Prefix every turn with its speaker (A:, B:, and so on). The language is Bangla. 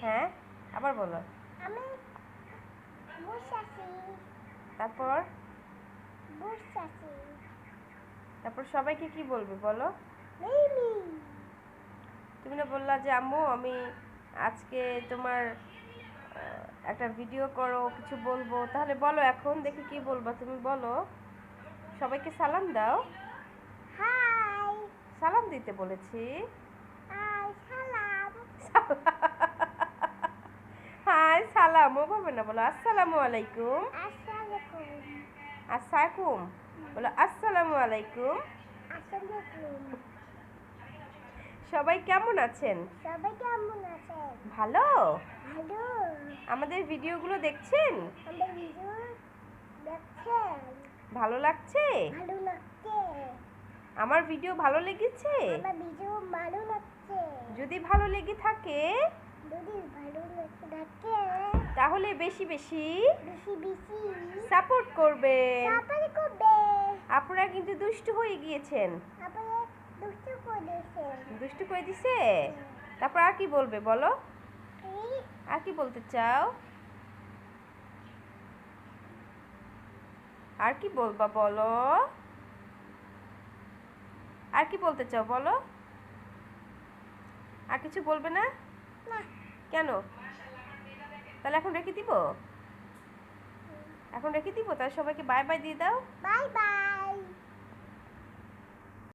A: হ্যাঁ আবার বলো।
B: আমি
A: তারপর? তারপর সবাইকে কি বলবে বলো? তুমি না বললা যে আম্মু আমি আজকে তোমার একটা ভিডিও করো কিছু বলব। তাহলে বলো এখন দেখি কি বলবা। তুমি বলো সবাইকে সালাম দাও।
B: হাই।
A: সালাম দিতে বলেছি।
B: হাই সালাম।
A: হাই ও বলবে না বলো আসসালামু আলাইকুম।
B: আসসালামু
A: বলো আসসালামু আলাইকুম। সবাই কেমন আছেন?
B: সবাই কেমন আছেন?
A: ভালো?
B: ভালো।
A: আমাদের ভিডিওগুলো দেখছেন?
B: আমাদের ভিডিও দেখছেন?
A: ভালো লাগছে?
B: ভালো লাগছে।
A: আমার ভিডিও ভালো লেগেছে?
B: আমার ভিডিও ভালো লাগছে।
A: যদি ভালো লেগে থাকে?
B: যদি ভালো লাগছে দেখে
A: তাহলে বেশি বেশি সাপোর্ট করবে। আপনারা কিন্তু দুষ্টু হয়ে গিয়েছেন।
B: দুষ্ট
A: করে দিছে? তারপর আর কি বলবে বলো? আর কি বলতে চাও? আর কি বলবা বলো? আর কি বলতে চাও বলো? আর কিছু বলবে না?
B: না।
A: কেন? তাহলে এখন রেখে দিব? এখন রেখে দিব? তাহলে সবাইকে বাই বাই দিয়ে দাও।
B: Bye bye